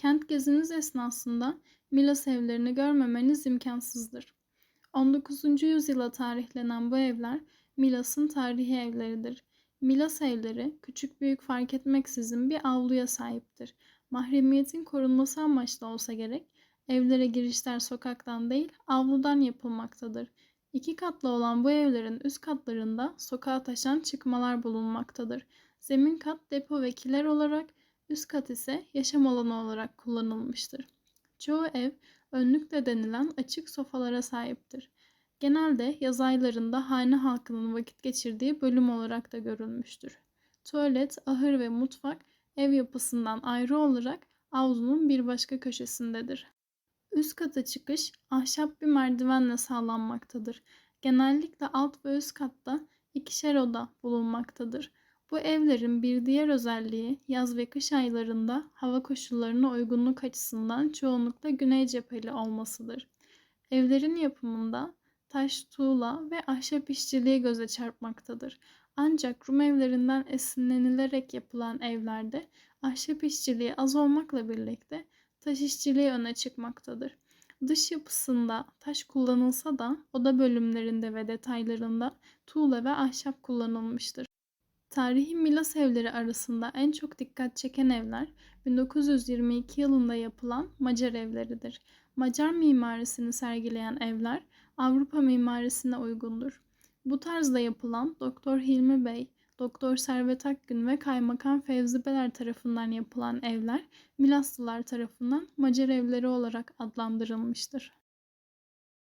Kent geziniz esnasında Milas evlerini görmemeniz imkansızdır. 19. yüzyıla tarihlenen bu evler Milas'ın tarihi evleridir. Milas evleri küçük büyük fark etmeksizin bir avluya sahiptir. Mahremiyetin korunması amaçlı olsa gerek evlere girişler sokaktan değil avludan yapılmaktadır. İki katlı olan bu evlerin üst katlarında sokağa taşan çıkmalar bulunmaktadır. Zemin kat depo ve kiler olarak, üst kat ise yaşam alanı olarak kullanılmıştır. Çoğu ev önlük de denilen açık sofalara sahiptir. Genelde yaz aylarında hane halkının vakit geçirdiği bölüm olarak da görülmüştür. Tuvalet, ahır ve mutfak ev yapısından ayrı olarak avlunun bir başka köşesindedir. Üst kata çıkış ahşap bir merdivenle sağlanmaktadır. Genellikle alt ve üst katta ikişer oda bulunmaktadır. Bu evlerin bir diğer özelliği yaz ve kış aylarında hava koşullarına uygunluk açısından çoğunlukla güney cepheli olmasıdır. Evlerin yapımında taş, tuğla ve ahşap işçiliği göze çarpmaktadır. Ancak Rum evlerinden esinlenilerek yapılan evlerde ahşap işçiliği az olmakla birlikte taş işçiliği öne çıkmaktadır. Dış yapısında taş kullanılsa da oda bölümlerinde ve detaylarında tuğla ve ahşap kullanılmıştır. Tarihi Milas evleri arasında en çok dikkat çeken evler 1922 yılında yapılan Macar evleridir. Macar mimarisini sergileyen evler Avrupa mimarisine uygundur. Bu tarzda yapılan Doktor Hilmi Bey, Doktor Servet Akgün ve Kaymakam Fevzi Beler tarafından yapılan evler Milaslılar tarafından Macar evleri olarak adlandırılmıştır.